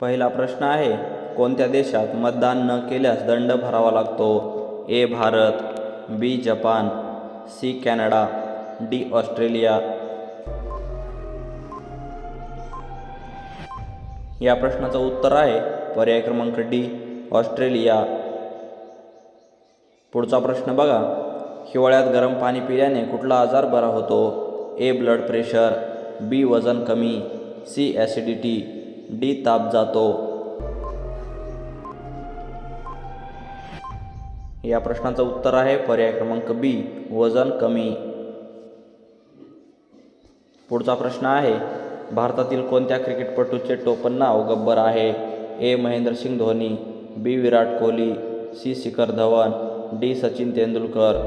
पहिला प्रश्न आहे कोणत्या देशात मतदान न केल्यास दंड भरावा लागतो? A Bharat B Japan C Canada D Australia. या प्रश्नाचं उत्तर आहे पर्याय क्रमांक डी ऑस्ट्रेलिया. पुढचा प्रश्न बघा हिवाळ्यात गरम पाणी पिल्याने कुठला आजार बरा होतो? ए ब्लड प्रेशर बी वजन कमी सी ॲसिडिटी. डी ताप जातो. या प्रश्नाचं उत्तर आहे पर्याय क्रमांक बी वजन कमी. पुढचा प्रश्न आहे भारतातील कोणत्या क्रिकेटपटूचे टोपण नाव गब्बर आहे? A Mahendra Singh Dhoni B Virat Kohli C Shikhar Dhawan D Sachin Tendulkar.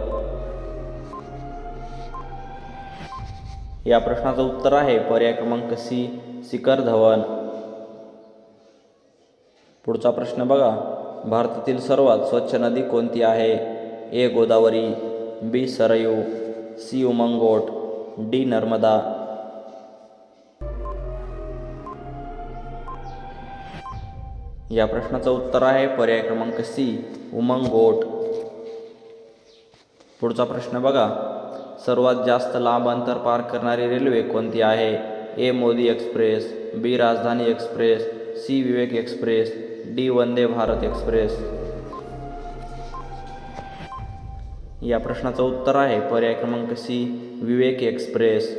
या प्रश्नाचं उत्तर आहे पर्याय क्रमांक सी शिखर धवन. पुढचा प्रश्न बघा. भारतातील सर्वात स्वच्छ नदी कोणती आहे? A Godavari B Sarayu C Umngot D Narmada. या प्रश्नाचं उत्तर आहे पर्याय क्रमांक सी उमंगोट. पुढचा प्रश्न बघा. सर्वात जास्त लांब अंतर पार करणारी रेल्वे कोणती आहे? ए Modi express B Rajdhani express C Vivek express. D Vande Bharat express. या प्रश्नाचं उत्तर आहे पर्याय क्रमांक सी विवेक एक्सप्रेस.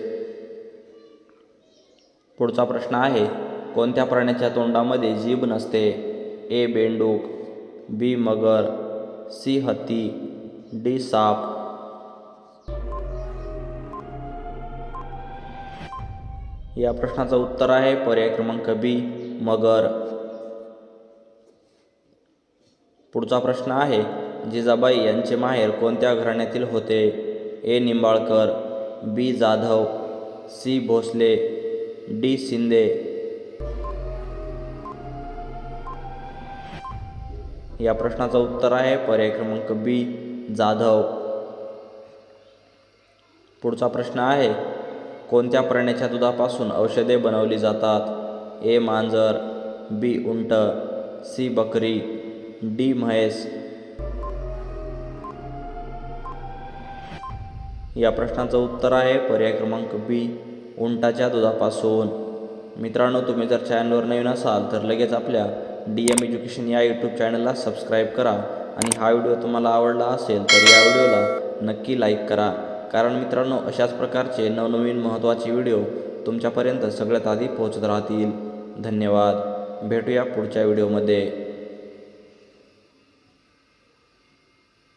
पुढचा प्रश्न आहे कोणत्या प्राण्याच्या तोंडामध्ये जीभ नसते? ए बेंडूक बी मगर सी हत्ती डी साप. या प्रश्नाचं उत्तर आहे पर्याय क्रमांक बी मगर. पुढचा प्रश्न आहे जिजाबाई यांचे माहेर कोणत्या घराण्यातील होते? A. Nimbalkar B. Jadhav C. Bhosale D. Shinde. या प्रश्नाचं उत्तर आहे पर्याय क्रमांक बी जाधव. पुढचा प्रश्न आहे कोणत्या प्राण्याच्या दुधापासून औषधे बनवली जातात? ए. मांजर बी. उंट सी. बकरी. डी महेश. या प्रश्नाचं उत्तर आहे पर्याय क्रमांक बी उंटाच्या दुधापासून. मित्रांनो तुम्ही जर चॅनलवर नवीन असाल तर लगेच आपल्या डी एम एज्युकेशन या यूट्यूब चॅनलला सबस्क्राईब करा. आणि हा व्हिडिओ तुम्हाला आवडला असेल तर या व्हिडिओला नक्की लाईक करा. कारण मित्रांनो अशाच प्रकारचे नवनवीन महत्त्वाचे व्हिडिओ तुमच्यापर्यंत सगळ्यात आधी पोहोचत राहतील. धन्यवाद. भेटूया पुढच्या व्हिडिओमध्ये.